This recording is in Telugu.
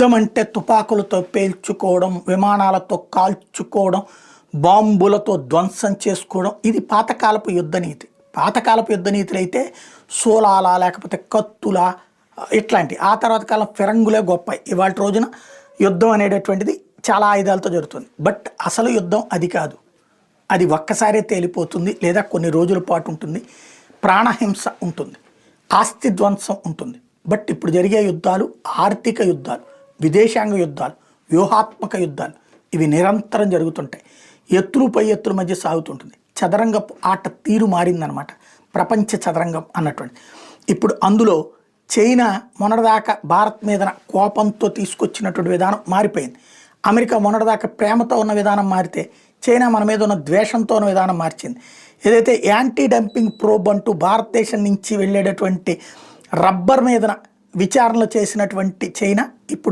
యుద్ధం అంటే తుపాకులతో పేల్చుకోవడం విమానాలతో కాల్చుకోవడం బాంబులతో ధ్వంసం చేసుకోవడం. ఇది పాతకాలపు యుద్ధనీతి. పాతకాలపు యుద్ధనీతులు అయితే సోలాల లేకపోతే కత్తుల ఇట్లాంటి. ఆ తర్వాత కాలం ఫిరంగులే గొప్ప ఇవాళ రోజున యుద్ధం అనేటటువంటిది చాలా ఆయుధాలతో జరుగుతుంది. బట్ అసలు యుద్ధం అది కాదు. అది ఒక్కసారే తేలిపోతుంది లేదా కొన్ని రోజుల పాటు ఉంటుంది. ప్రాణహింస ఉంటుంది. ఆస్తి ధ్వంసం ఉంటుంది. బట్ ఇప్పుడు జరిగే యుద్ధాలు ఆర్థిక యుద్ధాలు విదేశాంగ యుద్ధాలు వ్యూహాత్మక యుద్ధాలు ఇవి నిరంతరం జరుగుతుంటాయి. ఎత్తులు పై ఎత్తుల మధ్య సాగుతుంటుంది. చదరంగపు ఆట తీరు మారిందనమాట ప్రపంచ చదరంగం అన్నటువంటి. ఇప్పుడు అందులో చైనా మొన్నటిదాకా భారత్ మీద కోపంతో తీసుకొచ్చినటువంటి విధానం మారిపోయింది. అమెరికా మొన్నటిదాకా ప్రేమతో ఉన్న విధానం మారితే చైనా మన మీద ఉన్న ద్వేషంతో ఉన్న విధానం మార్చింది. ఏదైతే యాంటీ డంపింగ్ ప్రోబ్ అంటూ భారతదేశం నుంచి వెళ్ళేటటువంటి రబ్బర్ మీద విచారణలు చేసినటువంటి చైనా ఇప్పుడు